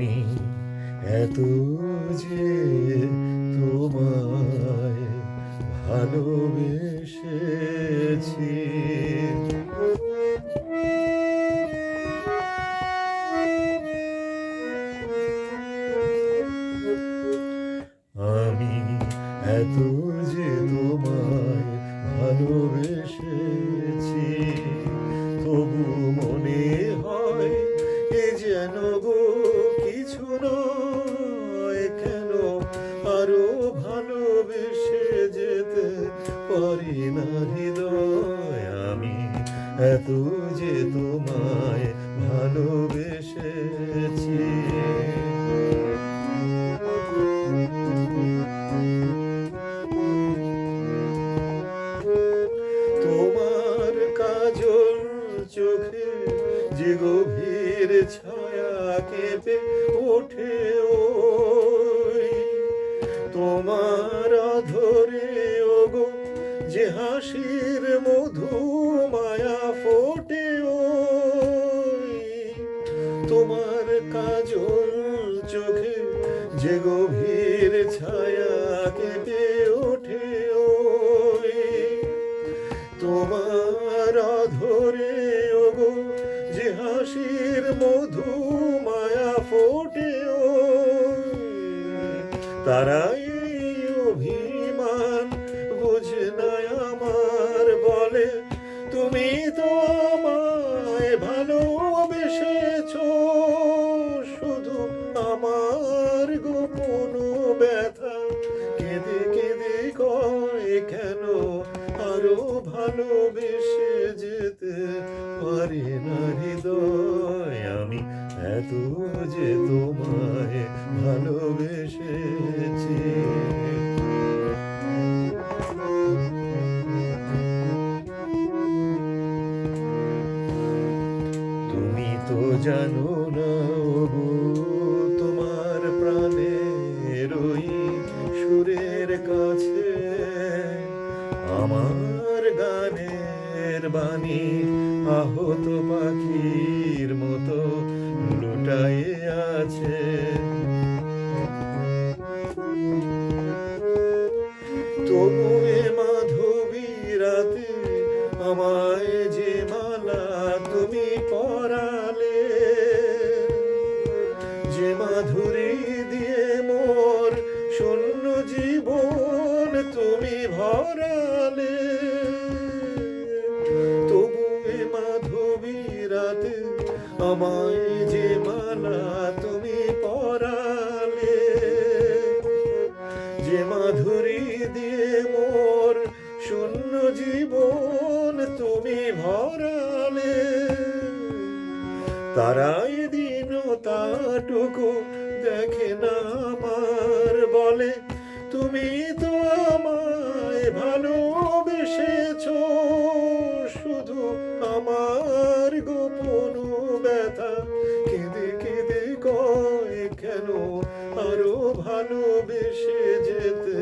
আমি এত যে তোমায় ভালোবেসেছি। আমি এত যে তোমায় ভালোবেসেছি, তবু মনে হয় এ যেন গো কিছু নয় কেন আরও ভালোবেসে যেতে পারি না হৃদয় আমি? এত যে তোমায় ভালোবেসেছি। তোমার কাজল চোখে যে গভীর ছায়া কেঁপে ওঠে ওই। তোমার ধরে ওগো, যে হাসির মধু মায়া ফোটে ওই। তোমার কাজল চোখে যে গভীর ছায়া কেঁপে ওঠে ওই। তোমার ধরে ওগো, যে হাসির মধু ফোটে তারাই অভিমান, বুঝে না আমার বলে। তুমি তো আমায় ভালোবেসেছ, শুধু আমার গোপন ব্যথা। কেঁদে কেঁদে কয়, কেন আরও ভালোবেসে তো জানো না তোমার প্রাণের ওই সুরের কাছে। আমার গানের বাণী আহত পাখির মতো লুটায়ে আছে। তবু এ মাধবী রাতে আমায় যে মালা তুমি পরালে তুমি ভরালে, তবু এ মাধবী রাতে আমায় যে মালা তুমি পরালে, যে মাধুরী দিয়ে মোর শূন্য জীবন তুমি ভরালে। তারাই দিন তাটুকু দেখে না আমার বলে তুমি তো আমায় ভালোবেসেছ, শুধু আমার গোপন ব্যথা। কেঁদে কেঁদে কয়, কেন আরও ভালোবেসে যেতে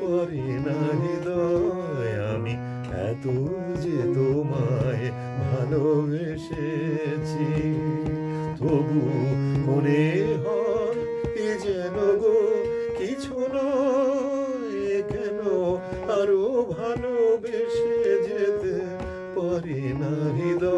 পারি না হৃদয় আমি? এত যে তোমায় ভালোবেসেছি, তবু মনে হয় পারি না হৃদয়